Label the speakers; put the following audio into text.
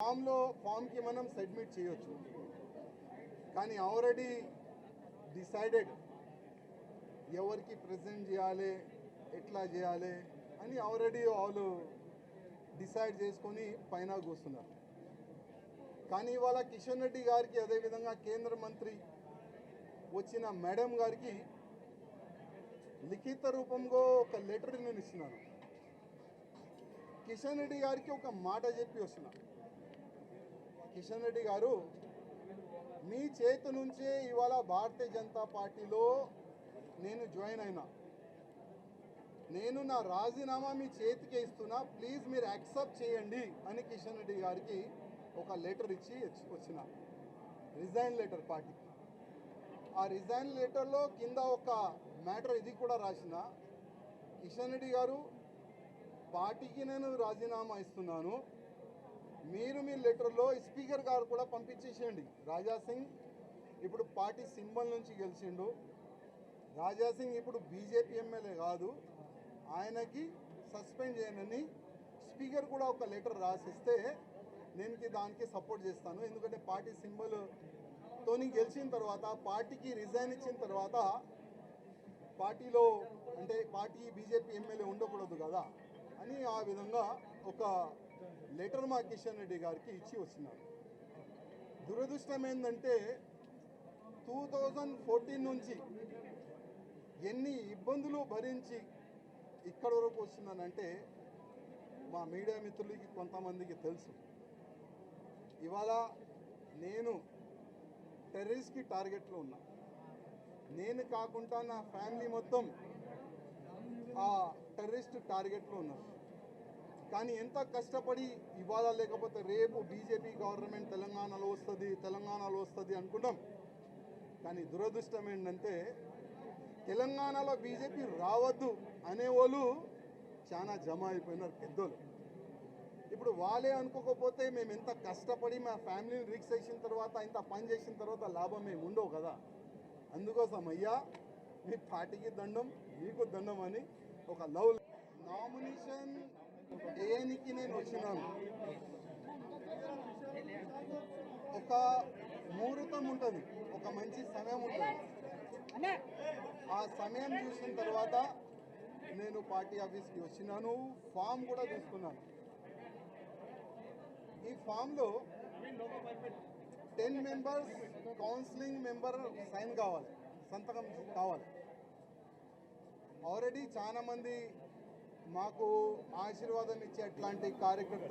Speaker 1: ఫామ్లో ఫామ్కి మనం సబ్మిట్ చేయొచ్చు. కానీ ఆల్రెడీ డిసైడెడ్ ఎవరికి ప్రజెంట్ చేయాలి ఎట్లా చేయాలి అని ఆల్రెడీ వాళ్ళు డిసైడ్ చేసుకొని పైన కూస్తున్నారు కానీ ఇవాళ కిషన్ రెడ్డి గారికి అదేవిధంగా కేంద్ర మంత్రి వచ్చిన మేడం గారికి లిఖిత రూపంలో ఒక లెటర్ నేను ఇస్తున్నాను. కిషన్ రెడ్డి గారికి ఒక మాట చెప్పి వస్తున్నాను కిషన్ రెడ్డి గారు మీ చేతి నుంచే ఇవాళ భారతీయ జనతా పార్టీలో నేను జాయిన్ అయినా. నేను నా రాజీనామా మీ చేతికే ఇస్తున్నా ప్లీజ్ మీరు యాక్సెప్ట్ చేయండి అని కిషన్ రెడ్డి గారికి ఒక లెటర్ ఇచ్చి వచ్చిన. రిజైన్ లెటర్ పార్టీకి ఆ రిజైన్ లెటర్లో కింద ఒక మ్యాటర్ ఇది కూడా రాసిన. కిషన్ రెడ్డి గారు పార్టీకి నేను రాజీనామా ఇస్తున్నాను మీరు మీ లెటర్లో స్పీకర్ గారు కూడా పంపించేసేయండి. రాజా సింగ్ ఇప్పుడు పార్టీ సింబల్ నుంచి గెలిచిండు. రాజా సింగ్ ఇప్పుడు బీజేపీ ఎమ్మెల్యే కాదు. ఆయనకి సస్పెండ్ చేయనని స్పీకర్ కూడా ఒక లెటర్ రాసిస్తే నేను దానికి సపోర్ట్ చేస్తాను. ఎందుకంటే పార్టీ సింబల్ తోని గెలిచిన తర్వాత పార్టీకి రిజైన్ ఇచ్చిన తర్వాత పార్టీలో అంటే పార్టీ బీజేపీ ఎమ్మెల్యే ఉండకూడదు కదా అని ఆ విధంగా ఒక లెటర్ మా కిషన్ రెడ్డి గారికి ఇచ్చి వచ్చినారు. దురదృష్టం ఏంటంటే టూ థౌజండ్ ఫోర్టీన్ నుంచి ఎన్ని ఇబ్బందులు భరించి ఇక్కడ వరకు వస్తున్నానంటే మా మీడియా మిత్రులకి కొంతమందికి తెలుసు. ఇవాళ నేను టెర్రరిస్ట్కి టార్గెట్లో ఉన్నా. నేను కాకుండా నా ఫ్యామిలీ మొత్తం ఆ టెర్రరిస్ట్ టార్గెట్లో ఉన్నారు. కానీ ఎంత కష్టపడి ఇవాళ లేకపోతే రేపు బీజేపీ గవర్నమెంట్ తెలంగాణలో వస్తుంది తెలంగాణలో వస్తుంది అనుకుంటాం కానీ దురదృష్టం ఏంటంటే తెలంగాణలో బీజేపీ రావద్దు అనేవాళ్ళు చాలా జమ అయిపోయినారు పెద్దోళ్ళు. ఇప్పుడు వాళ్ళే అనుకోకపోతే మేము ఎంత కష్టపడి మా ఫ్యామిలీని రిక్స్ చేసిన తర్వాత ఇంత పని చేసిన తర్వాత లాభం మేము ఉండవు కదా. అందుకోసం అయ్యా మీ పార్టీకి దండం మీకు దండం అని ఒక లవ్ నామ వచ్చినాను ఒక ముహూర్తం ఉంటుంది. ఒక మంచి సమయం ఉంటుంది. ఆ సమయం చూసిన తర్వాత నేను పార్టీ ఆఫీస్కి వచ్చినాను. ఫామ్ కూడా తీసుకున్నాను. ఈ ఫామ్లో ten members counselling member sign కావాలి. సంతకం కావాలి. ఆల్రెడీ చాలా మంది మాకు ఆశీర్వాదం ఇచ్చే అట్లాంటి కార్యకర్తలు